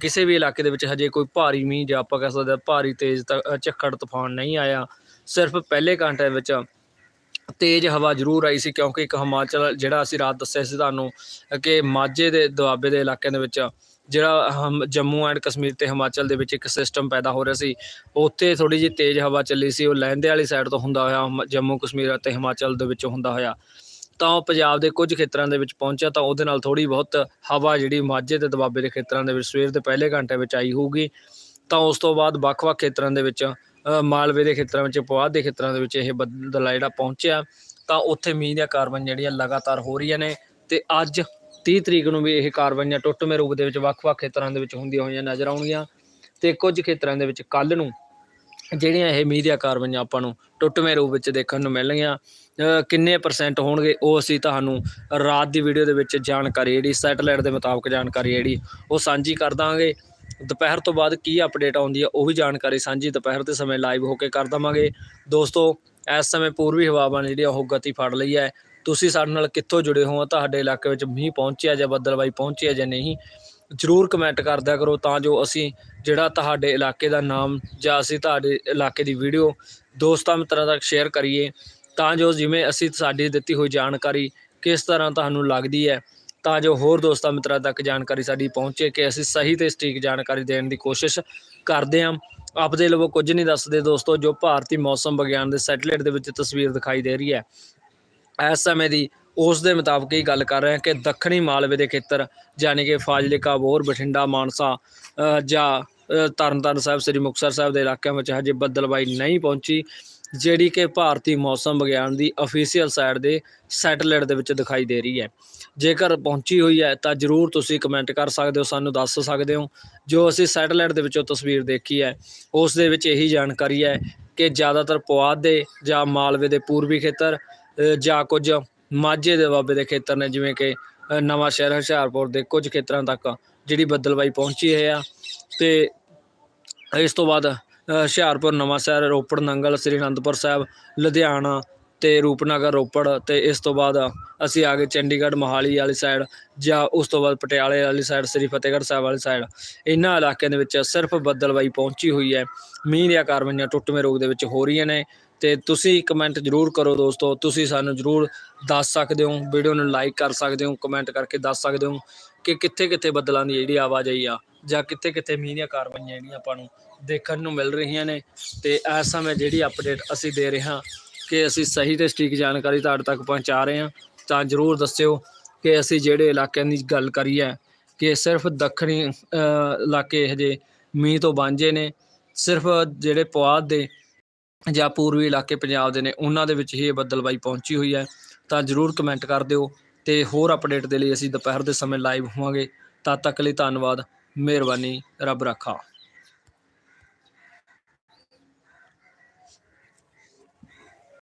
ਕਿਸੇ ਵੀ ਇਲਾਕੇ ਦੇ ਵਿੱਚ ਹਜੇ ਕੋਈ ਭਾਰੀ ਮੀਂਹ ਜਾਂ ਆਪਾਂ ਕਹਿ ਸਕਦੇ ਹਾਂ ਭਾਰੀ ਤੇਜ਼ ਤ- ਝੱਖੜ ਤੂਫਾਨ ਨਹੀਂ ਆਇਆ। ਸਿਰਫ ਪਹਿਲੇ ਘੰਟੇ ਵਿੱਚ ਤੇਜ਼ ਹਵਾ ਜ਼ਰੂਰ ਆਈ ਸੀ ਕਿਉਂਕਿ ਇੱਕ ਹਿਮਾਚਲ ਜਿਹੜਾ ਅਸੀਂ ਰਾਤ ਦੱਸਿਆ ਸੀ ਤੁਹਾਨੂੰ ਕਿ ਮਾਝੇ ਦੇ ਦੁਆਬੇ ਦੇ ਇਲਾਕਿਆਂ ਦੇ ਵਿੱਚ ਜਿਹੜਾ ਹਮ, ਜੰਮੂ ਐਂਡ ਕਸ਼ਮੀਰ ਤੇ ਹਿਮਾਚਲ ਦੇ ਵਿੱਚ ਇੱਕ ਸਿਸਟਮ ਪੈਦਾ ਹੋ ਰਿਹਾ ਸੀ, ਉੱਥੇ ਥੋੜੀ ਜਿਹੀ ਤੇਜ਼ ਹਵਾ ਚੱਲੀ ਸੀ, ਉਹ ਲਹਿੰਦੇ ਵਾਲੀ ਸਾਈਡ ਤੋਂ ਹੁੰਦਾ ਹੋਇਆ ਹਿਮ- ਜੰਮੂ ਕਸ਼ਮੀਰ ਅਤੇ ਹਿਮਾਚਲ ਦੇ ਵਿੱਚੋਂ ਹੁੰਦਾ ਹੋਇਆ। ਤਾਂ ਉਹ ਪੰਜਾਬ ਦੇ ਕੁਝ ਖੇਤਰਾਂ ਦੇ ਵਿੱਚ ਪਹੁੰਚਿਆ ਤਾਂ ਉਹਦੇ ਨਾਲ ਥੋੜੀ ਬਹੁਤ ਹਵਾ ਜਿਹੜੀ ਮਾਝੇ ਤੇ ਦੁਆਬੇ ਦੇ ਖੇਤਰਾਂ ਦੇ ਵਿੱਚ ਸਵੇਰ ਦੇ ਪਹਿਲੇ ਘੰਟੇ ਵਿੱਚ ਆਈ ਹੋਊਗੀ, ਤਾਂ ਉਸ ਤੋਂ ਬਾਅਦ ਵੱਖ-ਵੱਖ ਖੇਤਰਾਂ ਦੇ ਵਿੱਚ ਮਾਲਵੇ ਦੇ ਖੇਤਰਾਂ ਵਿੱਚ, ਪੁਆਧ ਦੇ ਖੇਤਰਾਂ ਦੇ ਵਿੱਚ ਇਹ ਬੱਦਲ ਜਿਹੜਾ ਪਹੁੰਚਿਆ, ਤਾਂ ਉੱਥੇ ਮੀਂਹ ਦੀਆਂ ਕਾਰਵਾਈਆਂ ਜਿਹੜੀਆਂ ਲਗਾਤਾਰ ਹੋ ਰਹੀਆਂ ਨੇ ਤੇ ਅੱਜ 30 ਤਰੀਕ ਨੂੰ ਵੀ ਇਹ ਕਾਰਵਾਈਆਂ ਟੁੱਟਵੇਂ ਰੂਪ ਦੇ ਵਿੱਚ ਵੱਖ-ਵੱਖ ਖੇਤਰਾਂ ਦੇ ਵਿੱਚ ਹੁੰਦੀਆਂ ਹੋਈਆਂ ਨਜ਼ਰ ਆਉਣਗੀਆਂ ਤੇ ਕੁਝ ਖੇਤਰਾਂ ਦੇ ਵਿੱਚ ਕੱਲ ਨੂੰ ਜਿਹੜੀਆਂ ਇਹ ਮੀਂਹ ਦੀਆਂ ਕਾਰਵਾਈਆਂ ਆਪਾਂ ਨੂੰ ਟੁੱਟਵੇਂ ਰੂਪ ਵਿੱਚ ਦੇਖਣ ਨੂੰ ਮਿਲਣਗੀਆਂ ਕਿੰਨੇ ਪਰਸੈਂਟ ਹੋਣਗੇ, ਉਹ ਅਸੀਂ ਤੁਹਾਨੂੰ ਰਾਤ ਦੀ ਵੀਡੀਓ ਦੇ ਵਿੱਚ ਜਾਣਕਾਰੀ ਜਿਹੜੀ ਸੈਟਲਾਈਟ ਦੇ ਮੁਤਾਬਕ ਜਾਣਕਾਰੀ ਜਿਹੜੀ ਉਹ ਸਾਂਝੀ ਕਰ ਦਾਂਗੇ। ਦੁਪਹਿਰ ਤੋਂ ਬਾਅਦ ਕੀ ਅਪਡੇਟ ਆਉਂਦੀ ਹੈ ਉਹ ਵੀ ਜਾਣਕਾਰੀ ਸਾਂਝੀ ਦੁਪਹਿਰ ਦੇ ਸਮੇਂ ਲਾਈਵ ਹੋ ਕੇ ਕਰ ਦਵਾਂਗੇ। ਦੋਸਤੋ, ਇਸ ਸਮੇਂ ਪੂਰਬੀ ਹਵਾਵਾਂ ਨੇ ਜਿਹੜੀ ਉਹ ਗਤੀ ਫੜ ਲਈ ਹੈ। ਤੁਸੀਂ ਸਾਡੇ ਨਾਲ ਕਿੱਥੋਂ ਜੁੜੇ ਹੋ ਤੁਹਾਡੇ ਇਲਾਕੇ ਵਿੱਚ ਮੀਂਹ ਪਹੁੰਚਿਆ ਜਾਂ ਬੱਦਲਬਾਈ ਪਹੁੰਚਿਆ ਜਾਂ ਨਹੀਂ? ਜਰੂਰ ਕਮੈਂਟ ਕਰਦਿਆ ਕਰੋ ਤਾਂ ਜੋ ਅਸੀਂ ਜਿਹੜਾ ਤੁਹਾਡੇ ਇਲਾਕੇ ਦਾ ਨਾਮ ਜਾਂ ਅਸੀਂ ਤੁਹਾਡੇ ਇਲਾਕੇ ਦੀ ਵੀਡੀਓ ਦੋਸਤਾਂ ਮਿੱਤਰਾਂ ਤੱਕ ਸ਼ੇਅਰ ਕਰੀਏ, ਤਾਂ ਜੋ ਜਿਵੇਂ ਅਸੀਂ ਸਾਡੀ ਦਿੱਤੀ ਹੋਈ ਜਾਣਕਾਰੀ ਕਿਸ ਤਰ੍ਹਾਂ ਤੁਹਾਨੂੰ ਲੱਗਦੀ ਹੈ, ਤਾਂ ਜੋ ਹੋਰ ਦੋਸਤਾਂ ਮਿੱਤਰਾਂ ਤੱਕ ਜਾਣਕਾਰੀ ਸਾਡੀ ਪਹੁੰਚੇ ਕਿ ਅਸੀਂ ਸਹੀ ਤੇ ਸਟੀਕ ਜਾਣਕਾਰੀ ਦੇਣ ਦੀ ਕੋਸ਼ਿਸ਼ ਕਰਦੇ ਹਾਂ। ਆਪਦੇ ਲਵੋ ਕੁਝ ਨਹੀਂ ਦੱਸਦੇ ਦੋਸਤੋ ਜੋ ਭਾਰਤੀ ਮੌਸਮ ਵਿਗਿਆਨ ਦੇ ਸੈਟੇਲਾਈਟ ਦੇ ਵਿੱਚ ਤਸਵੀਰ ਦਿਖਾਈ ਦੇ ਰਹੀ ਹੈ। ਇਸ ਸਮੇਂ ਦੀ ਉਸ ਦੇ ਮੁਤਾਬਕ ਹੀ ਗੱਲ ਕਰ ਰਹੇ ਹਾਂ ਕਿ ਦੱਖਣੀ ਮਾਲਵੇ ਦੇ ਖੇਤਰ ਯਾਨੀ ਕਿ ਫਾਜ਼ਿਲਕਾ ਬੋਰ ਬਠਿੰਡਾ ਮਾਨਸਾ ਜਾਂ ਅ, ਤਰਨਤਾਰਨ ਸਾਹਿਬ ਸ੍ਰੀ ਮੁਕਤਸਰ ਸਾਹਿਬ ਦੇ ਇਲਾਕਿਆਂ ਵਿੱਚ ਹਜੇ ਬੱਦਲਬਾਈ ਨਹੀਂ ਪਹੁੰਚੀ ਜਿਹੜੀ ਕਿ ਭਾਰਤੀ ਮੌਸਮ ਵਿਗਿਆਨ ਦੀ ਅਫੀਸ਼ੀਅਲ ਸਾਈਟ ਦੇ ਸੈਟੇਲਾਈਟ ਦੇ ਵਿੱਚ ਦਿਖਾਈ ਦੇ ਰਹੀ ਹੈ। ਜੇਕਰ ਪਹੁੰਚੀ ਹੋਈ ਹੈ ਤਾਂ ਜਰੂਰ ਤੁਸੀਂ ਕਮੈਂਟ ਕਰ ਸਕਦੇ ਹੋ ਸਾਨੂੰ ਦੱਸ ਸਕਦੇ ਹੋ। ਜੋ ਅਸੀਂ ਸੈਟੇਲਾਈਟ ਦੇ ਵਿੱਚੋਂ ਤਸਵੀਰ ਦੇਖੀ ਹੈ ਉਸ ਦੇ ਵਿੱਚ ਇਹੀ ਜਾਣਕਾਰੀ ਹੈ ਕਿ ਜ਼ਿਆਦਾਤਰ ਪੁਆਧ ਦੇ ਜਾਂ ਮਾਲਵੇ ਦੇ ਪੂਰਬੀ ਖੇਤਰ ਜਾਂ ਕੁਝ ਮਾਝੇ ਦੇ ਬਾਬੇ ਦੇ ਖੇਤਰ ਨੇ ਜਿਵੇਂ ਕਿ ਅ, ਨਵਾਂ ਸ਼ਹਿਰ ਹੁਸ਼ਿਆਰਪੁਰ ਦੇ ਕੁਝ ਖੇਤਰਾਂ ਤੱਕ ਜਿਹੜੀ ਬੱਦਲਬਾਈ ਪਹੁੰਚੀ ਹੈ ਆ। ਤੇ ਇਸ ਤੋਂ ਬਾਅਦ ਹੁਸ਼ਿਆਰਪੁਰ ਨਵਾਂ ਸ਼ਹਿਰ ਰੋਪੜ ਨੰਗਲ ਸ੍ਰੀ ਅਨੰਦਪੁਰ ਸਾਹਿਬ ਲੁਧਿਆਣਾ ਤੇ ਰੂਪਨਗਰ ਰੋਪੜ ਤੇ ਇਸ ਤੋਂ ਬਾਅਦ ਅਸੀਂ ਆ ਗਏ ਚੰਡੀਗੜ੍ਹ ਮੋਹਾਲੀ ਵਾਲੀ ਸਾਈਡ ਜਾਂ ਉਸ ਤੋਂ ਬਾਅਦ ਪਟਿਆਲੇ ਵਾਲੀ ਸਾਈਡ ਸ੍ਰੀ ਫਤਿਹਗੜ੍ਹ ਸਾਹਿਬ ਵਾਲੀ ਸਾਈਡ ਇਹਨਾਂ ਇਲਾਕਿਆਂ ਦੇ ਵਿੱਚ ਸਿਰਫ ਬੱਦਲਬਾਈ ਪਹੁੰਚੀ ਹੋਈ ਹੈ। ਮੀਂਹ ਦੀਆਂ ਕਾਰਵਾਈਆਂ ਟੁੱਟਵੇਂ ਰੋਗ ਦੇ ਵਿੱਚ ਹੋ ਰਹੀਆਂ ਨੇ। ਤੇ ਤੁਸੀਂ ਕਮੈਂਟ ਜਰੂਰ ਕਰੋ ਦੋਸਤੋ। ਤੁਸੀਂ ਸਾਨੂੰ ਜਰੂਰ ਦੱਸ ਸਕਦੇ ਹੋ ਵੀਡੀਓ ਨੂੰ ਲਾਈਕ ਕਰ ਸਕਦੇ ਹੋ ਕਮੈਂਟ ਕਰਕੇ ਦੱਸ ਸਕਦੇ ਹੋ ਕਿ ਕਿੱਥੇ ਕਿੱਥੇ ਬੱਦਲਾਂ ਦੀ ਜਿਹੜੀ ਆਵਾਜਾਈ ਆ ਜਾਂ ਕਿੱਥੇ ਕਿੱਥੇ ਮੀਂਹ ਦੀਆਂ ਕਾਰਵਾਈਆਂ ਜਿਹੜੀਆਂ ਆਪਾਂ ਨੂੰ ਦੇਖਣ ਨੂੰ ਮਿਲ ਰਹੀਆਂ ਨੇ। ਤੇ ਇਸ ਸਮੇਂ ਜਿਹੜੀ ਅਪਡੇਟ ਅਸੀਂ ਦੇ ਰਹੇ ਹਾਂ ਕਿ ਅਸੀਂ ਸਹੀ ਤੇ ਸਟੀਕ ਜਾਣਕਾਰੀ ਤੁਹਾਡੇ ਤੱਕ ਪਹੁੰਚਾ ਰਹੇ ਹਾਂ ਤਾਂ ਜਰੂਰ ਦੱਸਿਓ ਕਿ ਅਸੀਂ ਜਿਹੜੇ ਇਲਾਕਿਆਂ ਦੀ ਗੱਲ ਕਰੀ ਹੈ ਕਿ ਸਿਰਫ ਦੱਖਣੀ ਅ, ਇਲਾਕੇ ਹਜੇ ਮੀਂਹ ਤੋਂ ਵਾਂਝੇ ਨੇ। ਸਿਰਫ ਜਿਹੜੇ ਪੁਆਧ ਦੇ ਜਾਂ ਪੂਰਬੀ ਇਲਾਕੇ ਪੰਜਾਬ ਦੇ ਨੇ, ਉਹਨਾਂ ਦੇ ਵਿੱਚ ਹੀ ਇਹ ਬੱਦਲਬਾਈ ਪਹੁੰਚੀ ਹੋਈ ਹੈ। ਤਾਂ ਜਰੂਰ ਕਮੈਂਟ ਕਰ ਦਿਓ ਤੇ ਹੋਰ ਅਪਡੇਟ ਦੇ ਲਈ ਅਸੀਂ ਦੁਪਹਿਰ ਦੇ ਸਮੇਂ ਲਾਈਵ ਹੋਵਾਂਗੇ। ਤਦ ਤੱਕ ਲਈ ਧੰਨਵਾਦ, ਮਿਹਰਬਾਨੀ, ਰੱਬ ਰਾਖਾ।